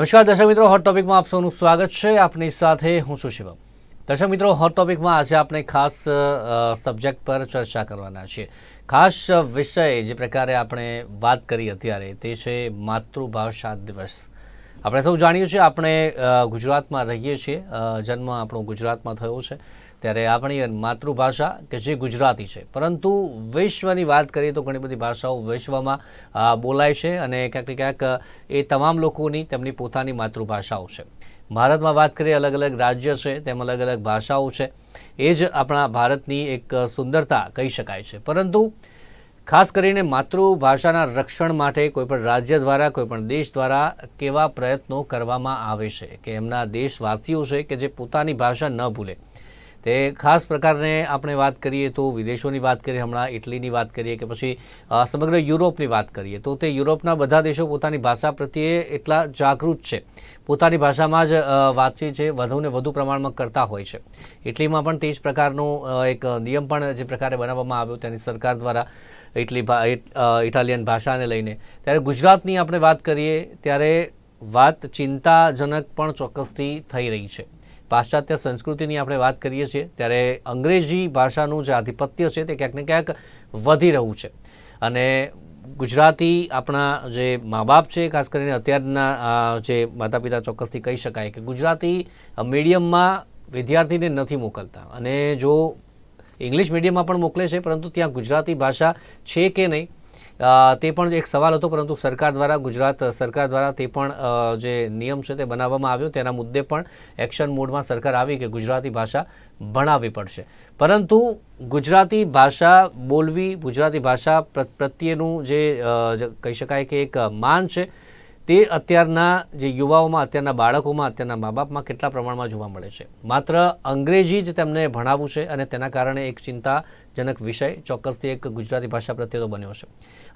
નમસ્કાર, દર્શક મિત્રો હોટ ટોપિકમાં આપ સૌનું સ્વાગત છે. આપની સાથે હું છું શિવમ. દર્શક મિત્રો હોટ ટોપિકમાં આજે આપણે ખાસ સબ્જેક્ટ પર ચર્ચા કરવાના છીએ. ખાસ વિષય જે પ્રકારે આપણે વાત કરી અત્યારે તે છે માતૃભાષા દિવસ. આપણે સૌ જાણીએ છીએ, આપણે ગુજરાતમાં રહીએ છીએ. જન્મ આપણો ગુજરાતમાં થયો છે. ત્યારે આપણી માતૃભાષા કે જે ગુજરાતી છે. પરંતુ વિશ્વની વાત કરીએ તો ઘણી બધી ભાષાઓ વિશ્વમાં બોલાય છે અને ક્યાંક ક્યાંક એ તમામ લોકોની તેમની પોતાની માતૃભાષાઓ છે. ભારતમાં વાત કરીએ અલગ અલગ રાજ્ય છે, તેમ અલગ અલગ ભાષાઓ છે. એ જ આપણા ભારતની એક સુંદરતા કહી શકાય છે. પરંતુ ખાસ કરીને માતૃભાષાના રક્ષણ માટે કોઈપણ રાજ્ય દ્વારા કોઈપણ દેશ દ્વારા કેવા પ્રયત્નો કરવામાં આવે છે? કે એમના દેશવાસીઓ છે કે જે પોતાની ભાષા ન ભૂલે? તે ખાસ પ્રકારને આપણે વાત કરીએ તો વિદેશોની વાત કરીએ, હમણાં ઇટલીની વાત કરીએ કે પછી સમગ્ર યુરોપની વાત કરીએ, તો તે યુરોપના બધા દેશો પોતાની ભાષા પ્રત્યે એટલા જાગૃત છે. પોતાની ભાષામાં જ વાતચીત છે, વધુને વધુ પ્રમાણમાં કરતા હોય છે. ઇટલીમાં પણ તે જ પ્રકારનો એક નિયમ પણ જે પ્રકારે બનાવવામાં આવ્યો તેની સરકાર દ્વારા ઇટલી ઇટાલિયન ભાષાને લઈને. ત્યારે ગુજરાતની આપણે વાત કરીએ, ત્યારે વાત ચિંતાજનક પણ ચોક્કસથી થઈ રહી છે. પાશ્ચાત્ય સંસ્કૃતિની આપણે વાત કરીએ છીએ, ત્યારે અંગ્રેજી ભાષાનું જે આધિપત્ય છે તે ક્યાંક ને ક્યાંક વધી રહ્યું છે. અને ગુજરાતી આપણા જે મા બાપ છે, ખાસ કરીને અત્યારના જે માતા પિતા ચોક્કસથી કહી શકાય કે ગુજરાતી મીડિયમમાં વિદ્યાર્થીને નથી મોકલતા. અને જો ઇંગ્લિશ મીડિયમમાં પણ મોકલે છે, પરંતુ ત્યાં ગુજરાતી ભાષા છે કે નહીં તે પણ એક સવાલ હતો, પરંતુ સરકાર દ્વારા, ગુજરાત સરકાર દ્વારા તે પણ જે નિયમ છે તે બનાવવામાં આવ્યો. તેના મુદ્દે પણ એક્શન મોડમાં સરકાર આવી કે ગુજરાતી ભાષા ભણાવવી પડશે. પરંતુ ગુજરાતી ભાષા બોલવી, ગુજરાતી ભાષા પ્ર- પ્રત્યેનું જે, કહી શકાય કે એક માન છે તે અત્યારના જે યુવાઓમાં, અત્યારના બાળકોમાં, અત્યારના મા બાપમાં કેટલા પ્રમાણમાં જોવા મળે છે? માત્ર અંગ્રેજી જ તેમને ભણાવવું છે અને તેના કારણે એક ચિંતાજનક વિષય ચોક્કસથી એક ગુજરાતી ભાષા પ્રત્યે તો બન્યો છે.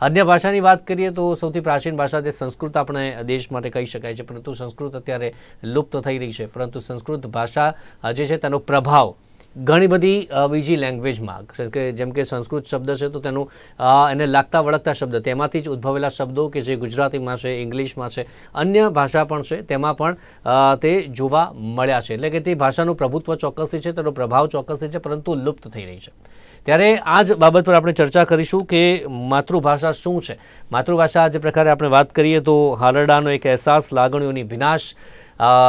અન્ય ભાષાની વાત કરીએ તો સૌથી પ્રાચીન ભાષા જે સંસ્કૃત આપણે દેશ માટે કહી શકાય છે, પરંતુ સંસ્કૃત અત્યારે લુપ્ત થઈ રહી છે. પરંતુ સંસ્કૃત ભાષા જે છે તેનો પ્રભાવ ઘણી બધી બીજી લેંગ્વેજમાં કે, જેમ કે સંસ્કૃત શબ્દ છે, તો તેનું એને લાગતા વળગતા શબ્દ. તેમાંથી જ ઉદ્ભવેલા શબ્દો કે જે ગુજરાતીમાં છે, ઇંગ્લિશમાં છે, અન્ય ભાષા પણ છે, તેમાં પણ તે જોવા મળ્યા છે. એટલે કે તે ભાષાનું પ્રભુત્વ ચોક્કસથી છે, તેનો પ્રભાવ ચોક્કસથી છે, પરંતુ લુપ્ત થઈ રહી છે. ત્યારે આ જ બાબત પર આપણે ચર્ચા કરીશું કે માતૃભાષા શું છે? માતૃભાષા જે પ્રકારે આપણે વાત કરીએ, તો હાલરડાનો એક અહેસાસ, લાગણીઓની વિનાશ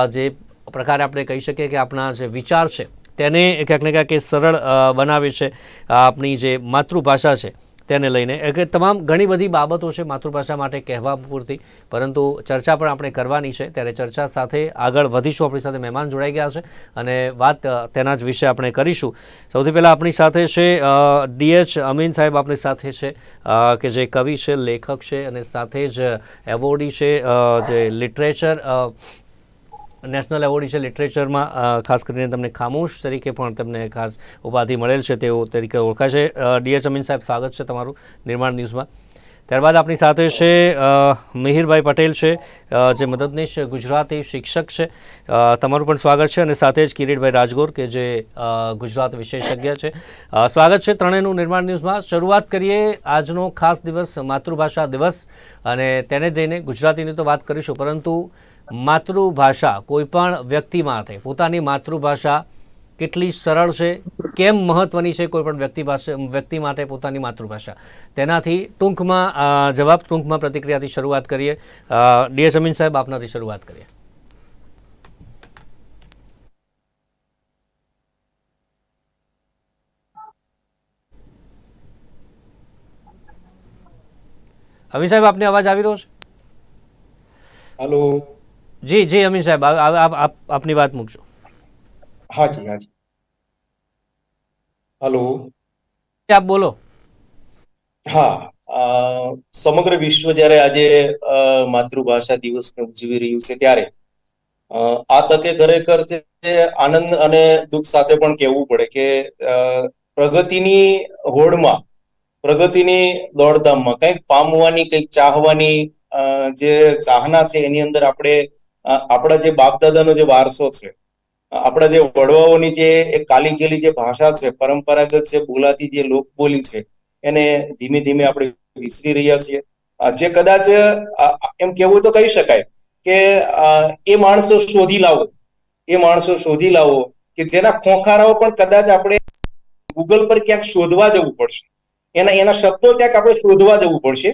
જે પ્રકારે આપણે કહી શકીએ કે આપણા જે વિચાર છે તેને ક્યાંક ને ક્યાંક એ સરળ બનાવે છે. આપણી જે માતૃભાષા છે તેને લઈને. કે તમામ ઘણી બધી બાબતો છે માતૃભાષા માટે કહેવા પૂરતી, પરંતુ ચર્ચા પણ આપણે કરવાની છે. ત્યારે ચર્ચા સાથે આગળ વધીશું. આપણી સાથે મહેમાન જોડાઈ ગયા છે અને વાત તેના જ વિશે આપણે કરીશું. સૌથી પહેલાં આપણી સાથે છે ડીએચ અમીન સાહેબ આપણી સાથે છે કે જે કવિ છે, લેખક છે અને સાથે જ એવોર્ડી છે જે લિટરેચર નેશનલ એવોર્ડ છે લિટરેચરમાં ખાસ કરીને તમને ખામોશ તરીકે પણ તમને ખાસ ઉપાધિ મળેલ છે તેઓ તરીકે ઓળખાશે. ડીએચ અમીન સાહેબ, સ્વાગત છે તમારું નિર્માણ ન્યૂઝમાં. ત્યારબાદ આપણી સાથે છે મિહિરભાઈ પટેલ છે જે મદદનીશ ગુજરાતી શિક્ષક છે. તમારું પણ સ્વાગત છે અને સાથે જ કિરીટભાઈ રાજગોર કે જે ગુજરાત વિશેષજ્ઞ છે. સ્વાગત છે ત્રણેયનું નિર્માણ ન્યૂઝમાં. શરૂઆત કરીએ આજનો ખાસ દિવસ, માતૃભાષા દિવસ અને તેને જઈને ગુજરાતીની તો વાત કરીશું, પરંતુ માતૃભાષા કોઈ પણ વ્યક્તિ માટે પોતાની માતૃભાષા કેટલી સરળ છે, કેમ મહત્વની છે કોઈ પણ વ્યક્તિ પાસે વ્યક્તિ માટે પોતાની માતૃભાષા. તેનાથી ટૂંકમાં જવાબ ટૂંકમાં પ્રતિક્રિયાથી શરૂઆત કરીએ. ડીએસ અમીન સાહેબ, આપનાથી શરૂઆત કરીએ. અમીન સાહેબ, આપને અવાજ આવી રહ્યો છે? हेलो જી જી અમીન સાહેબ આપની વાત મૂકજો. હા જી હા જી હલો આપ બોલો. હા સમગ્ર વિશ્વ જ્યારે આજે માતૃભાષા દિવસને ઉજવી રહ્યું છે ત્યારે આ તકે ખરેખર છે આનંદ અને દુઃખ સાથે પણ કહેવું પડે કે પ્રગતિની હોડમાં પ્રગતિની દોડધામમાં કંઈક પામવાની કંઈક ચાહવાની જે ચાહના છે એની અંદર આપણે આપણા જે બાપ દાદાનો જે વારસો છે આપણા જે વડવાઓની જે કાલી ગયેલી જે ભાષા છે, પરંપરાગત છે બોલાતી જે લોકબોલી છે, એને ધીમે ધીમે આપણે વિસરી રહ્યા છીએ. જે કદાચ એમ કેવું તો કહી શકાય કે એ માણસો શોધી લાવો, એ માણસો શોધી લાવો કે જેના ખોખારાઓ પણ કદાચ આપણે ગૂગલ પર ક્યાંક શોધવા જવું પડશે. એના એના શબ્દો ક્યાંક આપણે શોધવા જવું પડશે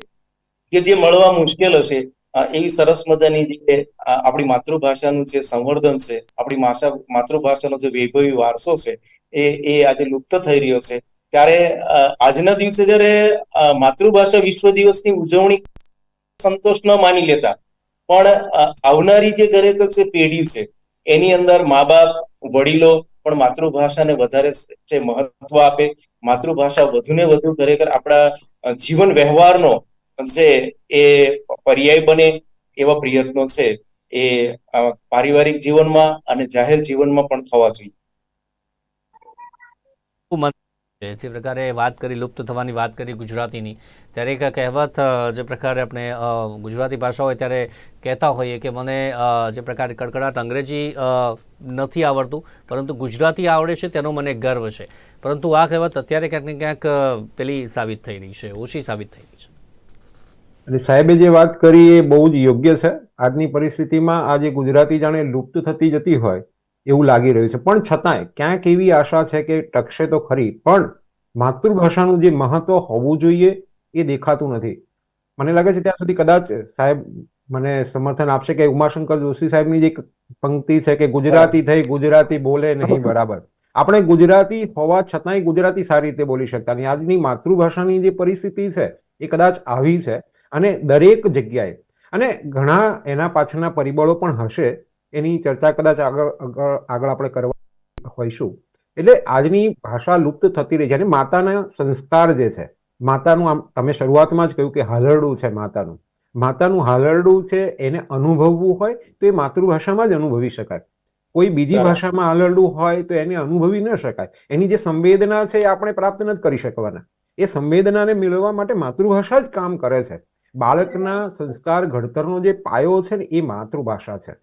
કે જે મળવા મુશ્કેલ હશે. એવી સરસ મજાની જે આપણી માતૃભાષાનું જે સંવર્ધન છે, આપણી માશા, માતૃભાષાનો જે વૈભવી વારસો છે, એ એ આજે લુપ્ત થઈ રહ્યો છે. ત્યારે આજના દિવસે જ્યારે માતૃભાષા વિશ્વ દિવસની ઉજવણી સંતોષ ન માની લેતા, પણ આવનારી જે દરેક છે પેઢી છે, એની અંદર મા બાપ, વડીલો પણ માતૃભાષાને વધારે મહત્વ આપે, માતૃભાષા વધુ ને વધુ ખરેખર આપણા જીવન વ્યવહારનો છે એ પર્યાય બને એવા પ્રયત્નો છે એ પારિવારિક જીવનમાં અને જાહેર જીવનમાં પણ થવા જોઈએ. જે પ્રકારે વાત કરી, લુપ્ત થવાની વાત કરી ગુજરાતીની, ત્યારે એક કહેવત જે પ્રકારે આપણે ગુજરાતી ભાષા હોય ત્યારે કહેતા હોઈએ કે મને જે પ્રકારે કડકડાટ અંગ્રેજી નથી આવડતું, પરંતુ ગુજરાતી આવડે છે તેનો મને ગર્વ છે. પરંતુ આ કહેવત અત્યારે ક્યાંક ને ક્યાંક પેલી સાબિત થઈ રહી છે, ઓછી સાબિત થઈ રહી છે. અને સાહેબે જે વાત કરી એ બહુ જ યોગ્ય છે. આજની પરિસ્થિતિમાં આજે ગુજરાતી જાણે લુપ્ત થતી જતી હોય એવું લાગી રહ્યું છે. પણ છતાંય ક્યાંક એવી આશા છે કે ટકશે તો ખરી પણ માતૃભાષાનું જે મહત્વ હોવું જોઈએ એ દેખાતું નથી. મને લાગે છે ત્યાં સુધી કદાચ સાહેબ મને સમર્થન આપશે કે ઉમાશંકર જોશી સાહેબની જે પંક્તિ છે કે ગુજરાતી થઈ ગુજરાતી બોલે નહીં બરાબર. આપણે ગુજરાતી હોવા છતાંય ગુજરાતી સારી રીતે બોલી શકતા નહીં. આજની માતૃભાષાની જે પરિસ્થિતિ છે એ કદાચ આવી છે. અને દરેક જગ્યાએ અને ઘણા એના પાછળના પરિબળો પણ હશે એની ચર્ચા કદાચ આગળ આગળ આગળ આપણે કરવા હોઈશું. એટલે આજની ભાષા લુપ્ત થતી રહી છે અને માતાના સંસ્કાર જે છે માતાનું આમ તમે શરૂઆતમાં જ કહ્યું કે હાલરડું છે માતાનું. માતાનું હાલરડું છે એને અનુભવવું હોય તો એ માતૃભાષામાં જ અનુભવી શકાય. કોઈ બીજી ભાષામાં હાલરડું હોય તો એને અનુભવી ન શકાય. એની જે સંવેદના છે એ આપણે પ્રાપ્ત નથી કરી શકવાના. એ સંવેદનાને મેળવવા માટે માતૃભાષા જ કામ કરે છે. બાળકના સંસ્કાર ઘડતરનો જે પાયો છે ને, એ માતૃભાષા છે.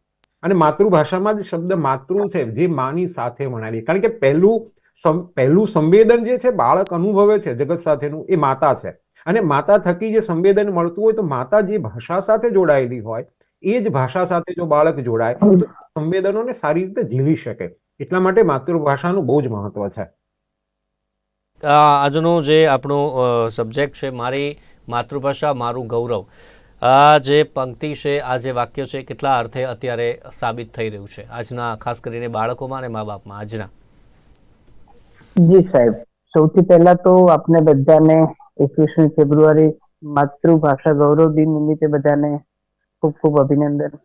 અને માતૃભાષામાં જ શબ્દ માતૃ છે, જે માની સાથે વણાયેલી કારણ કે પહેલું પહેલું સંવેદન જે છે, બાળક અનુભવે છે, જગત સાથેનું, એ માતા છે. અને માતા થકી જે સંવેદન મળતું હોય તો માતા જે ભાષા સાથે જોડાયેલી હોય, એ જ ભાષા સાથે જો બાળક જોડાય, તો સંવેદનોને સારી રીતે ઝીલી શકે. એટલા માટે માતૃભાષાનું બહુ જ મહત્વ છે. આજનો જે આપણો સબ્જેક્ટ છે, મારી માતૃભાષા, મારું ગૌરવ. આ જે પંક્તિ છે, આ જે વાક્ય છે, કેટલા અર્થે અત્યારે સાબિત થઈ રહ્યું છે? આજના, ખાસ કરીને બાળકોમાં અને મા બાપમાં આજના. જી સાહેબ, સૌથી પહેલા તો આપને બધાને એકવીસમી ફેબ્રુઆરી માતૃભાષા ગૌરવ દિન નિમિત્તે બધાને ખૂબ ખૂબ અભિનંદન.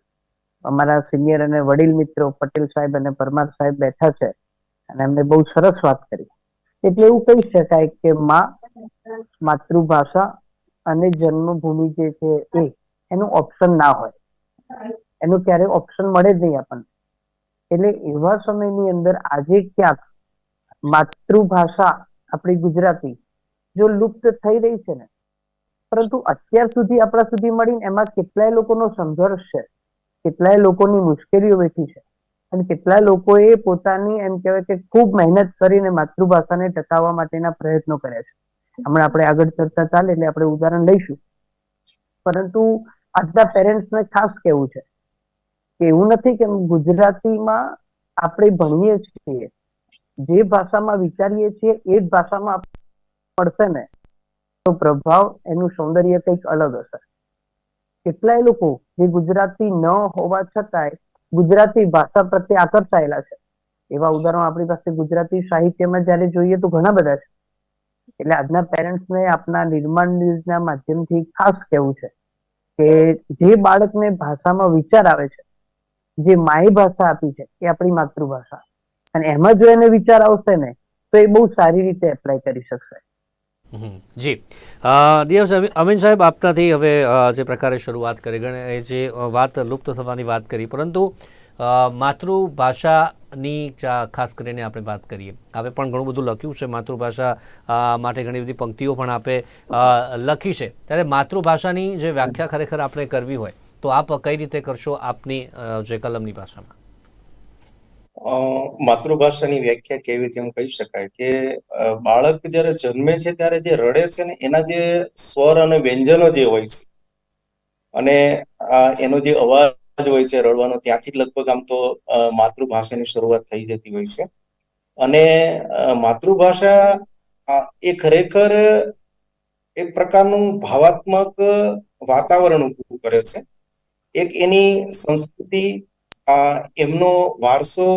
અમારા સિનિયર અને વડીલ મિત્રો પટેલ સાહેબ અને પરમાર સાહેબ બેઠા છે અને એમને બહુ સરસ વાત કરી. એટલે એવું કહી શકાય કે માં માતૃભાષા અને જન્મભૂમિ જે છે એ, એનું ઓપ્શન ના હોય. એનું ક્યારે ઓપ્શન મળે જ નહીં આપણને. એટલે એવા સમયની અંદર આજે ક્યાંક માતૃભાષા આપણી ગુજરાતી જો લુપ્ત થઈ રહી છે ને, પરંતુ અત્યાર સુધી આપણા સુધી મળીને એમાં કેટલાય લોકોનો સંઘર્ષ છે, કેટલાય લોકોની મુશ્કેલીઓ વેઠી છે અને કેટલાય લોકોએ પોતાની એમ કહેવાય કે ખૂબ મહેનત કરીને માતૃભાષાને ટકાવવા માટેના પ્રયત્નો કર્યા છે. હમણાં આપણે આગળ ચર્ચા ચાલે એટલે આપણે ઉદાહરણ લઈશું. પરંતુ આજના પેરેન્ટ્સને ખાસ કેવું છે કે એવું નથી કે ગુજરાતીમાં આપણે ભણીએ છીએ, જે ભાષામાં વિચારીએ છીએ એ જ ભાષામાં પડશે ને, તો પ્રભાવ એનું સૌંદર્ય કંઈક અલગ હશે. કેટલાય લોકો જે ગુજરાતી ન હોવા છતાંય ગુજરાતી ભાષા પ્રત્યે આકર્ષાયેલા છે. એવા ઉદાહરણો આપણી પાસે ગુજરાતી સાહિત્યમાં જ્યારે જોઈએ તો ઘણા બધા છે. એટલે આજના પેરેન્ટ્સને આપના નિર્માણ ન્યૂઝના માધ્યમથી ખાસ કહેવું છે કે જે બાળકને ભાષામાં વિચાર આવે છે, જે માય ભાષા આપી છે, એ આપણી માતૃભાષા. અને એમાં જો એને વિચાર આવશે ને, તો એ બહુ સારી રીતે એપ્લાય કરી શકશે. જી. દિયસ અમીન સાહેબ આપનાથી હવે જે પ્રકારે શરૂઆત કરી, ગણે એ જે વાત લુપ્ત થવાની વાત કરી, પરંતુ માતૃભાષાની ખાસ કરીને આપણે વાત કરીએ. આપે પણ ઘણું બધું લખ્યું છે માતૃભાષા માટે ઘણી બધી પંક્તિઓ પણ આપે લખી છે. ત્યારે માતૃભાષાની જે વ્યાખ્યા ખરેખર આપણે કરવી હોય, તો આપ કઈ રીતે કરશો આપની જે કલમની ભાષામાં? માતૃભાષાની વ્યાખ્યા કેવી રીતે એમ કહી શકાય કે બાળક જ્યારે જન્મે છે ત્યારે જે રડે છે ને, એના જે સ્વર અને વ્યંજનો જે હોય છે, અને એનો જે અવાજ જ હોય છે, રડવાનો. ત્યાંથી લગભગ આમ તો માતૃભાષાની શરૂઆત થઈ જતી હોય છે. અને માતૃભાષા એ ખરેખર એક પ્રકારનું ભાવાત્મક વાતાવરણ ઊભું કરે છે. એક એની સંસ્કૃતિ એમનો વારસો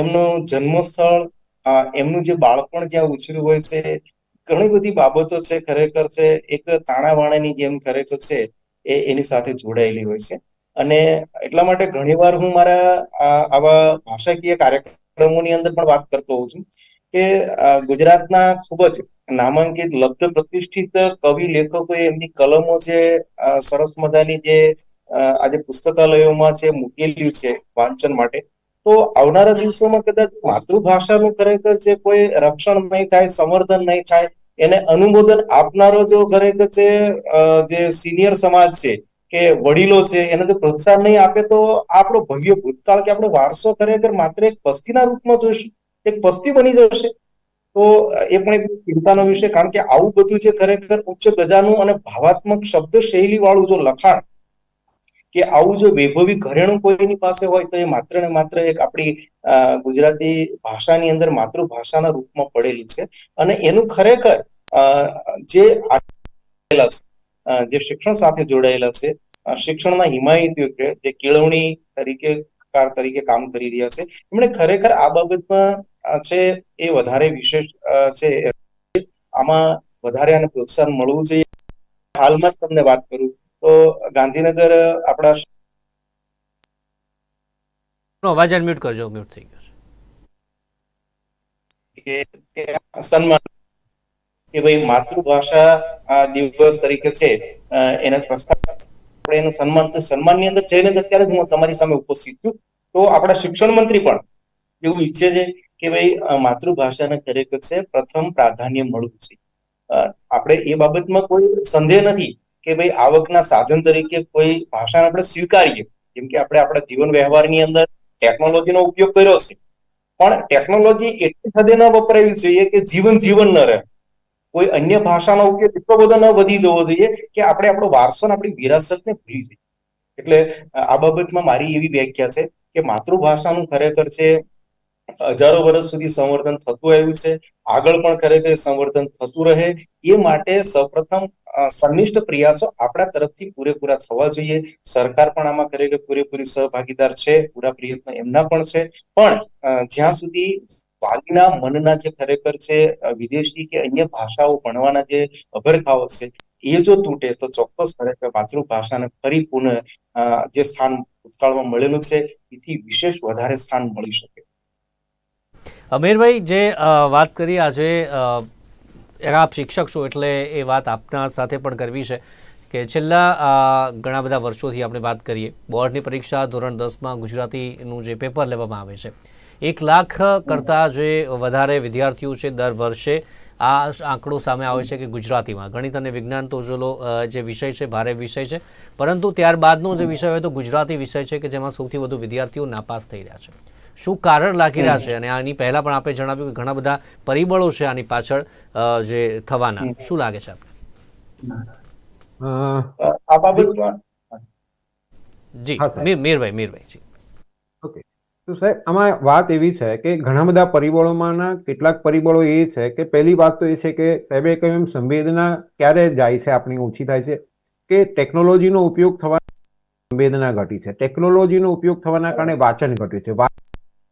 એમનો જન્મસ્થળ એમનું જે બાળપણ જ્યાં ઉછર્યું હોય છે, ઘણી બધી બાબતો છે, ખરેખર છે, એક તાણાવાણાની જેમ ખરેખર છે, એ એની સાથે જોડાયેલી હોય છે. અને એટલા માટે ઘણીવાર હું મારા આવા ભાષાકીય કાર્યક્રમોની અંદર પણ વાત કરતો હોઉં છું કે ગુજરાતના ખૂબ જ નામાંકિત લબ્ધ પ્રતિષ્ઠિત કવિ લેખકોએ એમની કલમો જે સરસ મજાની જે આજે પુસ્તકાલયોમાં છે, મૂકેલી છે વાંચન માટે. તો આવનારા દિવસોમાં કદાચ માતૃભાષાનું ખરેખર જે કોઈ રક્ષણ નહીં થાય, સંવર્ધન નહીં થાય, એને અનુમોદન આપનારો જો ખરેખર છે જે સિનિયર સમાજ છે કે વડીલો છે એને જો પ્રોત્સાહન નહીં આપે તો આપણો ભવ્ય ભૂતકાળ કે આપણો વારસો ખરેખર માત્ર એક પસ્તીના રૂપમાં જોઈશે એક પસ્તી બની જશે. તો એ પણ એક ચિંતાનો વિષય કારણ કે આવું બધું છે ખરેખર ઉચ્ચ ગજાનું અને ભાવાત્મક શબ્દ શૈલી વાળું જો લખાણ કે આવું જો વૈભવી ઘરેણું કોઈની પાસે હોય તો એ માત્ર ને માત્ર એક આપણી ગુજરાતી ભાષાની અંદર માતૃભાષાના રૂપમાં પડેલી છે. અને એનું ખરેખર જે છે, જે શિક્ષણ સાથે જોડાયેલા છે શિક્ષણના હિમાયતીઓ છે જે કેળવણી તરીકે કાર તરીકે કામ કરી રહ્યા છે. એમણે ખરેખર આ બાબતમાં છે એ વધારે વિશેષ છે. આમાં વધારે આને પ્રોત્સાહન મળવું જોઈએ. હાલમાં જ તમને વાત કરું તો ગાંધીનગર આપણા અવાજ અનમ્યુટ કરજો મ્યુટ થઈ ગયો છે. સન્માન કે ભાઈ માતૃભાષા આ દિવસ તરીકે છે એના પ્રસ્તાવ આપણે એનું સન્માન, સન્માનની અંદર જઈને અત્યારે જ હું તમારી સામે ઉપસ્થિત છું. તો આપણા શિક્ષણ મંત્રી પણ એવું ઈચ્છે છે કે ભાઈ માતૃભાષાને ખરેખર છે, પ્રથમ પ્રાધાન્ય મળવું છે. આપણે એ બાબતમાં કોઈ સંદેહ નથી કે ભાઈ આવકના સાધન તરીકે કોઈ ભાષાને આપણે સ્વીકારીએ. જેમ કે આપણે આપણા જીવન વ્યવહારની અંદર ટેકનોલોજીનો ઉપયોગ કર્યો છે. પણ ટેકનોલોજી એટલી હદે ન વપરાવી જોઈએ કે જીવન જીવન ન રહે. કોઈ અન્ય ભાષાનો ઉપયોગ એટલો બધો ન વધી જવો જોઈએ કે આપણે આપણો વારસો આપણી વિરાસતને ભૂલી જઈએ. એટલે આ બાબતમાં મારી એવી વ્યાખ્યા છે કે માતૃભાષાનું ખરેખર છે, હજારો વર્ષ સુધી સંવર્ધન થતું આવ્યું છે, આગળ પણ ખરેખર સંવર્ધન થતું રહે. એ માટે સૌપ્રથમ સંનિષ્ઠ પ્રયાસો આપણા તરફથી પૂરેપૂરા થવા જોઈએ. સરકાર પણ આમાં ખરેખર પૂરેપૂરી સહભાગીદાર છે, પૂરા પ્રયત્ન એમના પણ છે. પણ જ્યાં સુધી વાલીના મનના જે ખરેખર છે વિદેશી કે અન્ય ભાષાઓ ભણવાના જે અભરખાઓ છે, એ જો તૂટે તો ચોક્કસ ખરેખર માતૃભાષાને ફરી પુનઃ જે સ્થાન ભૂતકાળમાં મળેલું છે, એથી વિશેષ વધારે સ્થાન મળી શકે. અમીરભાઈ, જે વાત કરી આજે આપ શિક્ષક છો એટલે એ વાત આપના સાથે પણ કરવી છે કે છેલ્લા ઘણા બધા વર્ષોથી આપણે વાત કરીએ. બોર્ડની પરીક્ષા ધોરણ દસમાં ગુજરાતીનું જે પેપર લેવામાં આવે છે. એક લાખ કરતાં જે વધારે વિદ્યાર્થીઓ છે દર વર્ષે આ આંકડો સામે આવે છે કે ગુજરાતીમાં. ગણિત અને વિજ્ઞાન તો ચલો જે વિષય છે ભારે વિષય છે. પરંતુ ત્યારબાદનો જે વિષય હોય તો ગુજરાતી વિષય છે કે જેમાં સૌથી વધુ વિદ્યાર્થીઓ નાપાસ થઈ રહ્યા છે. શું કારણ લાગી રહ્યા છે? અને આની પહેલા પણ આપણે જણાવ્યું કે ઘણા બધા પરિબળો છે આની પાછળ જે થવાના. શું લાગે છે આપને? અ, અ, આ બાબતમાં જી મીર મીરભાઈ મીરભાઈ જી. ઓકે. તો સાહેબ, આમાં વાત એવી છે કે ઘણા બધા પરિબળોમાંના કેટલાક પરિબળો એ છે કે પહેલી વાત તો એ છે કે સાહેબે કહ્યું એમ સંવેદના ક્યારે જાય છે આપણી ઓછી થાય છે? કે ટેકનોલોજીનો ઉપયોગ થવા સંવેદના ઘટી છે. ટેકનોલોજીનો ઉપયોગ થવાના કારણે વાંચન ઘટ્યું છે.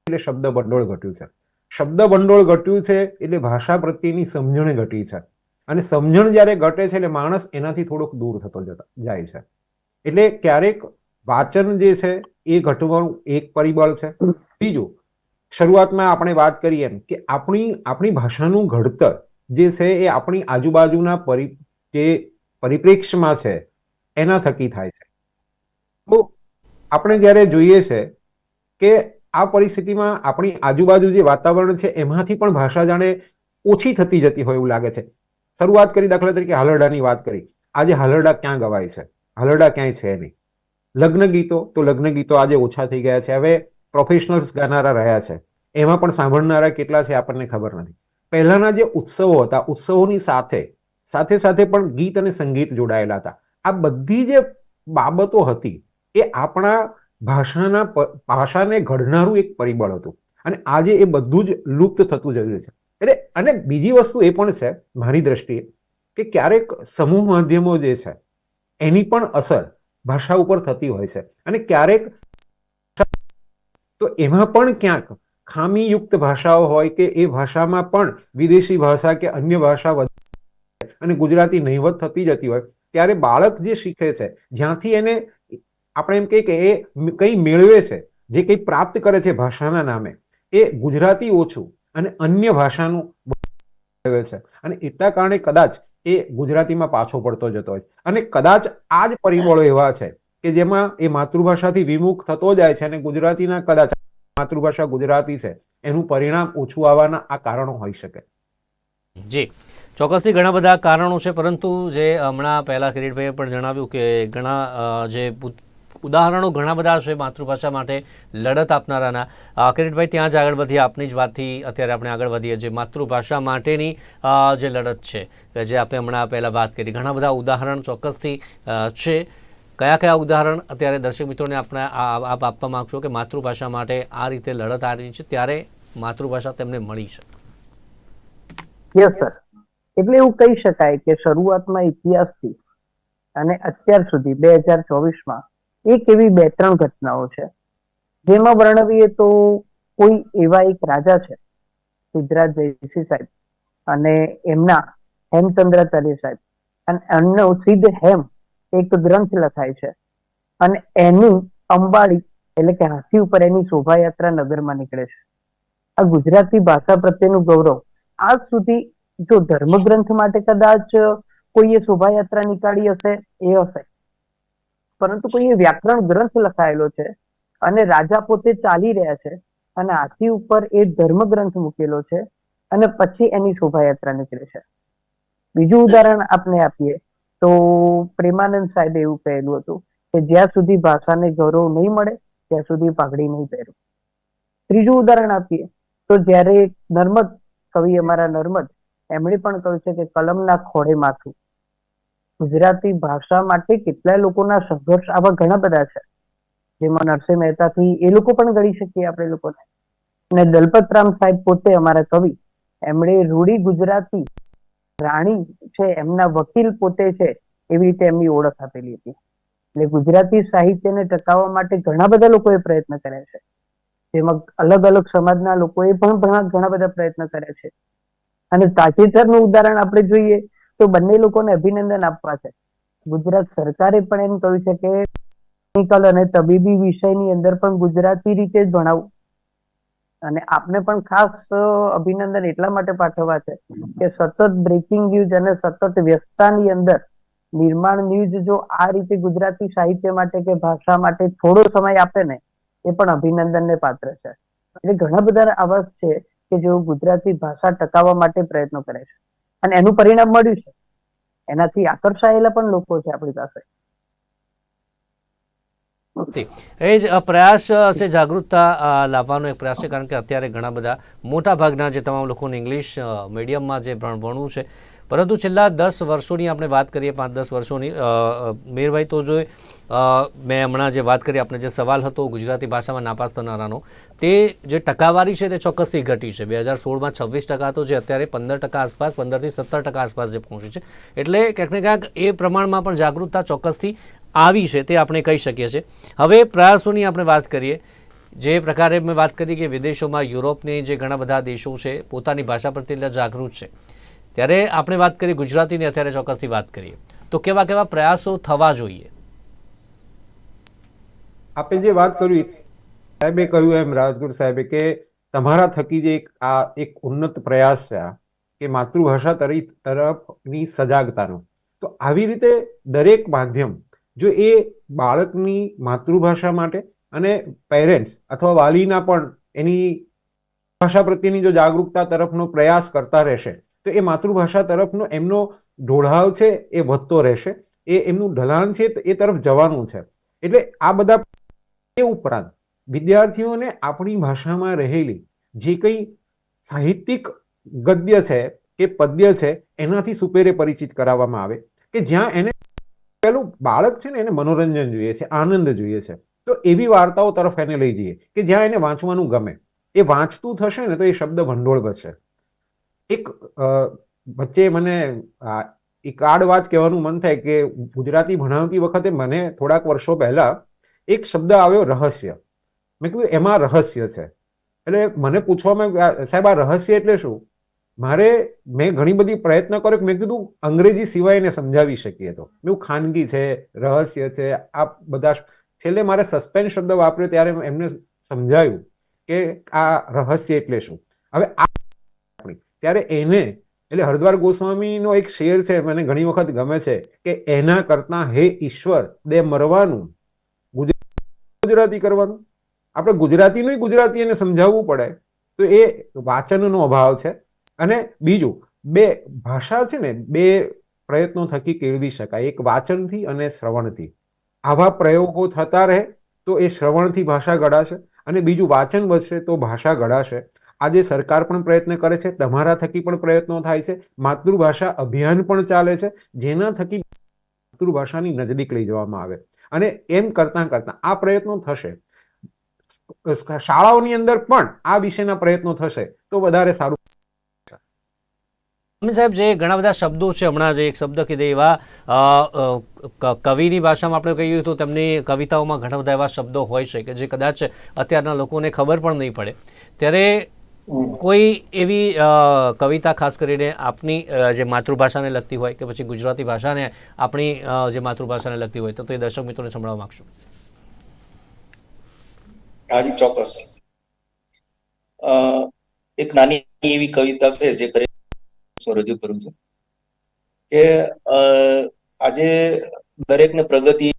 એટલે શબ્દ ભંડોળ ઘટ્યું છે. શબ્દ ભંડોળ ઘટ્યું છે એટલે ભાષા પ્રત્યેની સમજણ ઘટી છે. અને સમજણ જ્યારે ઘટે છે એટલે માણસ એનાથી થોડોક દૂર થતો જતા જાય છે. એટલે ક્યારેક વાંચન જે છે એ ઘટવાનું એક પરિબળ છે. બીજું, શરૂઆતમાં આપણે વાત કરી એમ કે આપણી આપણી ભાષાનું ઘડતર જે છે એ આપણી આજુબાજુના પરિ, જે પરિપ્રેક્ષ્યમાં છે, એના થકી થાય છે. તો આપણે જ્યારે જોઈએ છે કે આ પરિસ્થિતિમાં આપણી આજુબાજુ જે વાતાવરણ છે એમાંથી પણ ભાષા જાણે ઓછી થતી જતી હોય એવું લાગે છે. શરૂઆત કરી દાખલા તરીકે હાલરડાની વાત કરી. આજે હાલરડા ક્યાં ગવાય છે? હાલરડા ક્યાંય છે નહીં. લગ્ન ગીતો, તો લગ્ન ગીતો આજે ઓછા થઈ ગયા છે. હવે પ્રોફેશનલ્સ ગાનારા રહ્યા છે. એમાં પણ સાંભળનારા કેટલા છે આપણને ખબર નથી. પહેલાના જે ઉત્સવો હતા, ઉત્સવોની સાથે સાથે સાથે પણ ગીત અને સંગીત જોડાયેલા હતા. આ બધી જે બાબતો હતી, એ આપણા ભાષાના ભાષાને ઘડનારું એક પરિબળ હતું. અને આજે એ બધું જ લુપ્ત થતું જઈ છે. એટલે, અને બીજી વસ્તુ એ પણ છે, મારી દ્રષ્ટિએ, કે ક્યારેક સમૂહ માધ્યમો જે છે, એની પણ અસર ભાષા ઉપર થતી હોય છે. અને ક્યારેક તો એમાં પણ ક્યાંક ખામીયુક્ત ભાષાઓ હોય કે એ ભાષામાં પણ વિદેશી ભાષા કે અન્ય ભાષા અને ગુજરાતી નહીવત થતી જતી હોય, ત્યારે બાળક જે શીખે છે, જ્યાંથી એને આપણે એમ કહીએ કે એ કંઈ મેળવે છે, જે કંઈ પ્રાપ્ત કરે છે ભાષાના નામે, એ ગુજરાતી ઓછું અને અન્ય ભાષાનું છે. અને એટલા કારણે કદાચ એ ગુજરાતીમાં પાછો પડતો જતો હોય અને કદાચ આ જ પરિબળો એવા છે કે જેમાં એ માતૃભાષાથી વિમુખ થતો જાય છે અને ગુજરાતીના કદાચ માતૃભાષા ગુજરાતી છે, એનું પરિણામ ઓછું આવવાના આ કારણો હોઈ શકે. જી. ચોક્કસથી ઘણા બધા કારણો છે, પરંતુ જે હમણાં પહેલાં કિરીટભાઈએ પણ જણાવ્યું કે ઘણા જે ઉદાહરણો ઘણા બધા છે માતૃભાષા માટે લડત આપનારાના. કિરીટભાઈ, ત્યાં જ આગળ વધીએ આપની જ વાતથી અત્યારે આપણે આગળ વધીએ. જે માતૃભાષા માટેની જે લડત છે જે આપણે હમણાં પહેલાં વાત કરી. ઘણા બધા ઉદાહરણ ચોક્કસથી છે. કયા કયા ઉદાહરણ અત્યારે દર્શક મિત્રોને આપણે આપ આપવા માગશો કે માતૃભાષા માટે આ રીતે લડત આ છે, ત્યારે માતૃભાષા તેમને મળી છે યસ સર એટલે એવું કહી શકાય કે શરૂઆતમાં ઇતિહાસથી અને અત્યાર સુધી બે હજાર ચોવીસમાં એક એવી બે ત્રણ ઘટનાઓ છે. જેમાં વર્ણવીએ તો કોઈ એવા એક રાજા છે, સિદ્ધરાજ જયસિંહ સાહેબ અને એમના હેમચંદ્રાચાર્ય સાહેબ. અને એમનો સિદ્ધ હેમ એક ગ્રંથ લખાય છે. અને એની અંબાડી એટલે કે હાથી ઉપર એની શોભાયાત્રા નગરમાં નીકળે છે. આ ગુજરાતી ભાષા પ્રત્યેનું ગૌરવ આજ સુધી જો ધર્મગ્રંથ માટે કદાચ કોઈએ શોભાયાત્રા નીકાળી હશે, એ હશે. પરંતુ કોઈ વ્યાકરણ ગ્રંથ લખાયેલો છે અને રાજા પોતે ચાલી રહ્યા છે અને હાથી ઉપર એ ધર્મગ્રંથ મૂકેલો છે અને પછી એની શોભાયાત્રા નીકળે છે. બીજું ઉદાહરણ આપણે આપીએ તો પ્રેમાનંદ સાહેબે એવું કહેલું હતું કે જ્યાં સુધી ભાષાને ગૌરવ નહીં મળે, ત્યાં સુધી પાઘડી નહીં પહેરું. ત્રીજું ઉદાહરણ આપીએ તો જ્યારે નર્મદ, કવિ અમારા નર્મદ, એમણે પણ કહ્યું છે કે કલમના ખોળે માથું ગુજરાતી ભાષા માટે કેટલાય લોકોના સંઘર્ષ આવા ઘણા બધા છે. જેમાં નરસિંહ મહેતાથી એ લોકો પણ ગણી શકીએ આપણે લોકોને. અને દલપતરામ સાહેબ પોતે અમારા કવિ. એમણે રૂડી ગુજરાતી રાણી છે, એમના વકીલ પોતે છે, એવી રીતે એમની ઓળખ આપેલી હતી. એટલે ગુજરાતી સાહિત્યને ટકાવવા માટે ઘણા બધા લોકોએ પ્રયત્ન કર્યા છે. જેમાં અલગ અલગ સમાજના લોકોએ પણ ઘણા બધા પ્રયત્ન કર્યા છે. અને તાજેતરનું ઉદાહરણ આપણે જોઈએ તો બંને લોકોને અભિનંદન આપવા છે. ગુજરાત સરકારે પણ એમ કહ્યું છે કે ટેકનિકલ અને તબીબી વિષયની અંદર પણ ગુજરાતી રીતે જ ભણાવવું અને આપને પણ ખાસ અભિનંદન એટલા માટે પાઠવવા છે કે સતત બ્રેકિંગ ન્યૂઝ અને સતત વ્યસ્તતાની અંદર નિર્માણ ન્યૂઝ જો આ રીતે ગુજરાતી સાહિત્ય માટે કે ભાષા માટે થોડો સમય આપે ને, એ પણ અભિનંદનને પાત્ર છે. એટલે ઘણા બધા આવા છે કે જેઓ ગુજરાતી ભાષા ટકાવવા માટે પ્રયત્નો કરે છે. અને એનું પરિણામ મળ્યું છે. એનાથી આકર્ષાયેલા પણ લોકો છે આપણી પાસે. એ જ પ્રયાસ છે જાગૃતતા લાવવાનો એક પ્રયાસ છે, કારણ કે અત્યારે ઘણા બધા મોટા ભાગના જે તમામ લોકોને ઇંગ્લિશ મીડિયમમાં જે ભણવું છે પરંતુ છેલ્લા દસ વર્ષોની આપણે વાત કરીએ, પાંચ દસ વર્ષોની મેરભાઈ તો જો મેં હમણાં જે વાત કરી આપણે જે સવાલ હતો ગુજરાતી ભાષામાં નાપાસ થનારાનો, તે જે ટકાવારી છે તે ચોક્કસથી ઘટી છે. બે હજાર સોળમાં છવ્વીસ ટકા હતો જે અત્યારે પંદર ટકા આસપાસ, પંદરથી સત્તર ટકા આસપાસ જે પહોંચી છે. એટલે ક્યાંક ને ક્યાંક એ પ્રમાણમાં પણ જાગૃતતા ચોક્કસથી આવી છે તે આપણે કહી શકીએ છીએ. હવે પ્રયાસોની આપણે વાત કરીએ, જે પ્રકારે મેં વાત કરી કે વિદેશોમાં યુરોપની જે ઘણા બધા દેશો છે, પોતાની ભાષા પ્રત્યે જાગૃત છે. ત્યારે આપણે વાત કરીએ ગુજરાતીની, અત્યારે ચોક્કસથી વાત કરીએ. તો કેવા કેવા પ્રયાસો થવા જોઈએ? આપણે જે વાત કરી, સાહેબે કહ્યું એમ, રાજગુર સાહેબે, કે તમારા થકી જે આ એક ઉન્નત પ્રયાસ છે કે માતૃભાષા તરી, તરફની સજાગતાનો. તો આવી રીતે દરેક માધ્યમ, જો એ બાળકની માતૃભાષા માટે અને પેરેન્ટ્સ અથવા વાલીના પણ એની ભાષા પ્રત્યેની જો જાગૃતતા તરફનો પ્રયાસ કરતા રહેશે તો એ માતૃભાષા તરફનો એમનો ઢોળાવ છે, એ વધતો રહેશે. એ એમનું ઢલાણ છે, એ તરફ જવાનું છે. એટલે આ બધા એ ઉપરાંત વિદ્યાર્થીઓને આપણી ભાષામાં રહેલી જે કંઈ સાહિત્યિક ગદ્ય છે કે પદ્ય છે, એનાથી સુપેરે પરિચિત કરાવવામાં આવે કે જ્યાં એને પેલું બાળક છે ને એને મનોરંજન જોઈએ છે, આનંદ જોઈએ છે. તો એવી વાર્તાઓ તરફ એને લઈ જઈએ કે જ્યાં એને વાંચવાનું ગમે. એ વાંચતું થશે ને તો એ શબ્દ ભંડોળ બચશે એક વચ્ચે મને એક આડ વાત કહેવાનું મન થાય કે ગુજરાતી ભણાવતી વખતે મને થોડાક વર્ષો પહેલા એક શબ્દ આવ્યો, રહસ્ય. મેં કીધું, એમાં રહસ્ય છે. એટલે મને પૂછવામાં સાહેબ, આ રહસ્ય એટલે શું? મારે, મેં ઘણી બધી પ્રયત્ન કર્યો કે મેં કીધું, અંગ્રેજી સિવાય એને સમજાવી શકીએ તો. મેં ખાનગી છે, રહસ્ય છે, આ બધા છેલ્લે મારે સસ્પેન્સ શબ્દ વાપર્યો ત્યારે એમને સમજાયું કે આ રહસ્ય એટલે શું. હવે આ ત્યારે એને, એટલે હરદ્વાર ગોસ્વામીનો એક શેર છે, મને ઘણી વખત ગમે છે, કે એના કરતા હે ઈશ્વર, દે મરવાનું. ગુજરાતી કરવાનું. આપણે ગુજરાતીનું ગુજરાતી એને સમજાવવું પડે. તો એ વાચનનો અભાવ છે. અને બીજું, બે ભાષા છે ને, બે પ્રયત્નો થકી કેળવી શકાય. એક વાચનથી અને શ્રવણથી. આવા પ્રયોગો થતા રહે, તો એ શ્રવણથી ભાષા ઘડાશે અને બીજું, વાચન વધશે, તો ભાષા ઘડાશે આજે સરકાર પણ પ્રયત્ન કરે છે, તમારા થકી પણ પ્રયત્નો થાય છે, માતૃભાષા અભિયાન પણ ચાલે છે, જેના થકી માતૃભાષાની નજદીક લઈ જવામાં આવે. અને એમ કરતા કરતા આ પ્રયત્નો થશે. શાળાઓની અંદર પણ આ વિશેના પ્રયત્નો થશે, તો વધારે સારું. સાહેબ, જે ઘણા બધા શબ્દો છે, હમણાં જે એક શબ્દ કીધે એવા કવિની ભાષામાં આપણે કહીએ તો તેમની કવિતાઓમાં ઘણા બધા એવા શબ્દો હોય છે કે જે કદાચ અત્યારના લોકોને ખબર પણ નહીં પડે. ત્યારે કોઈ એવી અ, કવિતા ખાસ કરીને આપની જે માતૃભાષાને લગતી હોય કે પછી ગુજરાતી ભાષાને આપણી જે માતૃભાષાને લગતી હોય તો તે દર્શક મિત્રોને સંભળાવવા માંગશું. હાજી ચોક્કસ. અ, એક નાની એવી કવિતા છે જે રજૂ કરું છું. કે અ, આજે દરેકને પ્રગતિ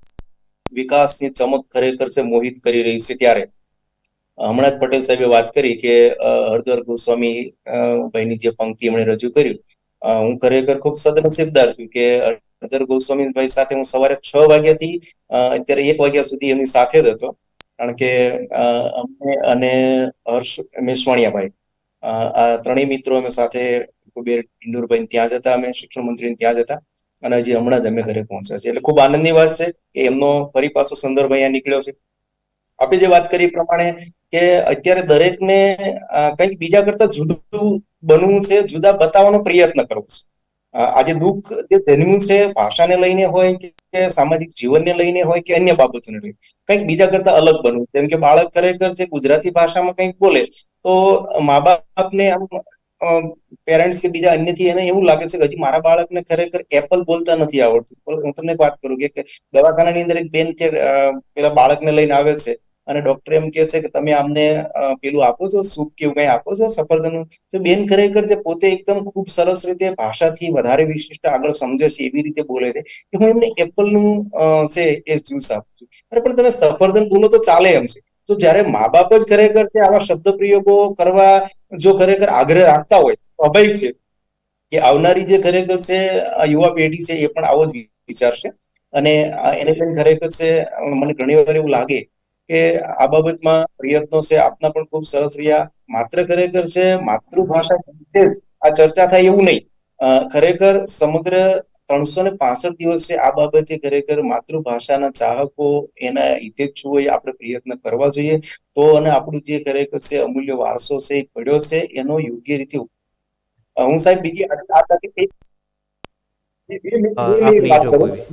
વિકાસની ચમક ખરેખર છે મોહિત કરી રહી છે ત્યારે. હમણાં જ પટેલ સાહેબે વાત કરી કે અ, હરદ્વાર ગોસ્વામી ભાઈની જે પંક્તિ એમણે રજૂ કર્યું હું ખરેખર ખૂબ સદનસીબદાર છું કે હરદર ગોસ્વામી ભાઈ સાથે હું સવારે છ વાગ્યાથી અત્યારે એક વાગ્યા સુધી એમની સાથે જ હતો. કારણ કે અમે અને હર્ષ મેસવાણિયાભાઈ આ ત્રણેય મિત્રો અમે સાથે કુબેર ઇન્દુરભાઈ ત્યાં જતા અમે શિક્ષણ મંત્રી ત્યાં જતા અને હજી હમણાં જ અમે ઘરે પહોંચ્યા છે એટલે ખૂબ આનંદની વાત છે કે એમનો ફરી પાછો સંદર્ભ અહીંયા નીકળ્યો છે. આપણે જે વાત કરી પ્રમાણે કે અત્યારે દરેકને કંઈક બીજા કરતા જુદું બનવું છે, જુદા બતાવવાનો પ્રયત્ન કરવો છે. આજે દુઃખ જે જન્મ્યું છે, ભાષાને લઈને હોય કે સામાજિક જીવનને લઈને હોય કે અન્ય બાબતોને લઈને, કંઈક બીજા કરતા અલગ બનવું. જેમ કે બાળક ખરેખર છે ગુજરાતી ભાષામાં કંઈક બોલે, તો મા બાપને આમ પેરેન્ટ્સ કે બીજા અન્યથી એને એવું લાગે છે કે હજી મારા બાળકને ખરેખર એપલ બોલતા નથી આવડતું. હું તમને વાત કરું કે દવાખાનાની અંદર એક બેન છે પેલા બાળકને લઈને આવે છે અને ડોક્ટર એમ કે છે કે તમે આમને પેલું આપો છો, સૂપ કે એવું કઈ આપો છો સફરજન તો બેન ખરેખર જે પોતે એકદમ ખૂબ સરસ રીતે ભાષાથી વધારે વિશિષ્ટ આગળ સમજે છે, એવી રીતે બોલે છે કે હું એમને એપલનું છે એ જ્યુસ આપું છું. અરે, પણ તમે સફરજન બોલો તો ચાલે એમ છે. તો જ્યારે મા બાપ જ ખરેખર છે આવા શબ્દ પ્રયોગો કરવા જો ખરેખર આગ્રહ રાખતા હોય, તો અભય છે કે આવનારી જે ખરેખર છે યુવા પેઢી છે એ પણ આવો જ વિચારશે. અને એને પણ ખરેખર છે, મને ઘણી વાર એવું લાગે કે આ બાબતમાં પ્રયત્નો છે, આપના પણ ખૂબ સરસ રહ્યા. માત્ર ખરેખર છે, માતૃભાષા વિશે જ આ ચર્ચા થાય એવું નહીં. ખરેખર સમગ્ર ત્રણસો ને પાસઠ દિવસે આ બાબતે ખરેખર માતૃભાષાના ચાહકો એના હિતેચ્છુઓએ આપણે પ્રયત્ન કરવા જોઈએ. તો અને આપણું જે ખરેખર છે અમૂલ્ય વારસો છે એ પડ્યો છે એનો યોગ્ય રીતે હું સાહેબ બીજી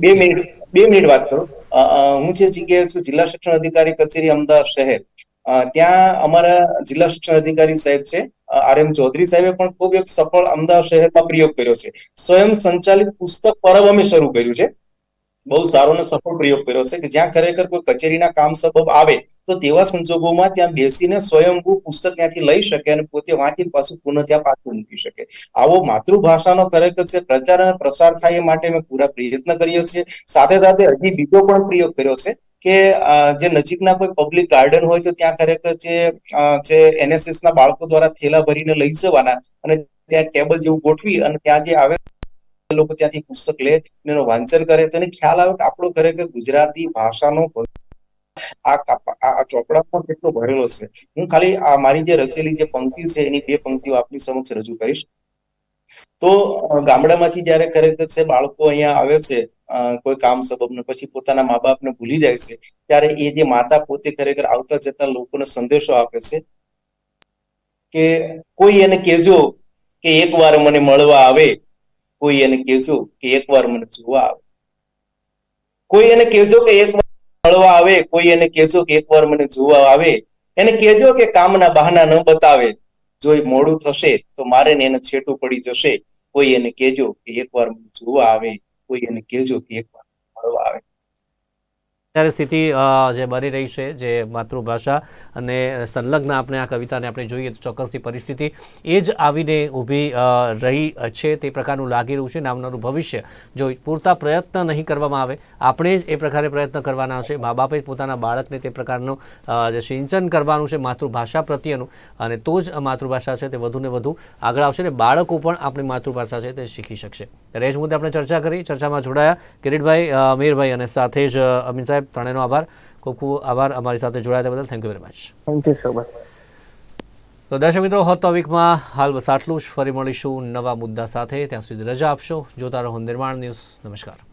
બે મિનિટ- બે મિનિટ વાત કરું. હું જે જગ્યાએ છું જિલ્લા શિક્ષણ અધિકારી કચેરી અમદાવાદ શહેર. ત્યાં અમારા જિલ્લા શિક્ષણ અધિકારી સાહેબ છે. આર એમ ચૌધરી સાહેબે પણ ખૂબ એક સફળ અમદાવાદ શહેરમાં પ્રયોગ કર્યો છે. સ્વયં સંચાલિત પુસ્તક પરબ અમે શરૂ કર્યું છે. બહુ સારો અને સફળ પ્રયોગ કર્યો છે કે જ્યાં ખરેખર કોઈ કચેરીના કામ સબબ આવે, તો તેવા સંજોગોમાં ત્યાં બેસીને સ્વયંભૂ પુસ્તક ત્યાંથી લઈ શકે અને પોતે વાંચી પાછું પુનઃ ત્યાં પાછું મૂકી શકે. આવો માતૃભાષાનો ખરેખર છે પ્રચાર અને પ્રસાર થાય એ માટે અમે પૂરા પ્રયત્ન કરીએ છીએ. સાથે સાથે હજી બીજો પણ પ્રયોગ કર્યો છે. કે જે નજીકના કોઈ પબ્લિક ગાર્ડન હોય તો ત્યાં ખરેખર જે જે એનએસએસ ના બાળકો દ્વારા થેલા ભરીને લઈ જવાના અને ત્યાં ટેબલ જેવું ગોઠવી અને ત્યાં જે આવે લોકો ત્યાંથી પુસ્તક લે એનું વાંચન કરે. તો એને ખ્યાલ આવે કે આપણો ખરેખર ગુજરાતી ભાષાનો આ આ ચોપડામાં કેટલો ભરેલો છે. હું ખાલી આ મારી જે રચેલી જે પંક્તિ છે એની બે પંક્તિઓ આપની સમક્ષ રજૂ કરીશ. તો ગામડામાંથી જયારે ખરેખર છે બાળકો અહીંયા આવે છે કોઈ કામ સબબને પછી પોતાના મા બાપને ભૂલી જાય છે, ત્યારે એ જે માતા પોતે ખરેખર આવતા જતા લોકોને સંદેશો આપે છે કે કોઈ એને કહેજો કે એકવાર મને મળવા આવે, કોઈ એને કહેજો કે એકવાર મને જોવા આવે. કોઈ એને કહેજો કે એકવાર મળવા આવે, કોઈ એને કહેજો કે એકવાર મને જોવા આવે, એને કહેજો કે કામના બહાના ન બતાવે. જો એ મોડું થશે તો મારે એને છેટું પડી જશે, કોઈ એને કહેજો કે એકવાર મને જોવા આવે. કોઈ એને કહેજો કે એકવાર મળવા આવે. ત્યારે સ્થિતિ જે બની રહી છે, જે માતૃભાષા અને સંલગ્ન આપણે આ કવિતાને આપણે જોઈએ તો ચોક્કસથી પરિસ્થિતિ એ જ આવીને ઊભી રહી છે તે પ્રકારનું લાગી રહ્યું છે ને આવનારું ભવિષ્ય. જો પૂરતા પ્રયત્ન નહીં કરવામાં આવે, આપણે જ એ પ્રકારે પ્રયત્ન કરવાના છે. મા બાપે પોતાના બાળકને તે પ્રકારનું જે સિંચન કરવાનું છે માતૃભાષા પ્રત્યેનું અને તો જ માતૃભાષા છે તે વધુને વધુ આગળ આવશે અને બાળકો પણ આપણી માતૃભાષા છે તે શીખી શકશે. ત્યારે એ જ મુદ્દે આપણે ચર્ચા કરી. ચર્ચામાં જોડાયા કિરીટભાઈ અમીરભાઈ અને સાથે જ અમીન સાહેબ ત્રણેયનો આભાર. ખૂબ ખૂબ આભાર અમારી સાથે જોડાયા બદલ. Thank you very much thank you so much તો દર્શક મિત્રો હોટ ટોપિકમાં હાલ બસ આટલું જ. ફરી મળીશું નવા મુદ્દા સાથે. ત્યાં સુધી રજા આપશો. જોતા રહો નિર્માણ ન્યૂઝ. નમસ્કાર.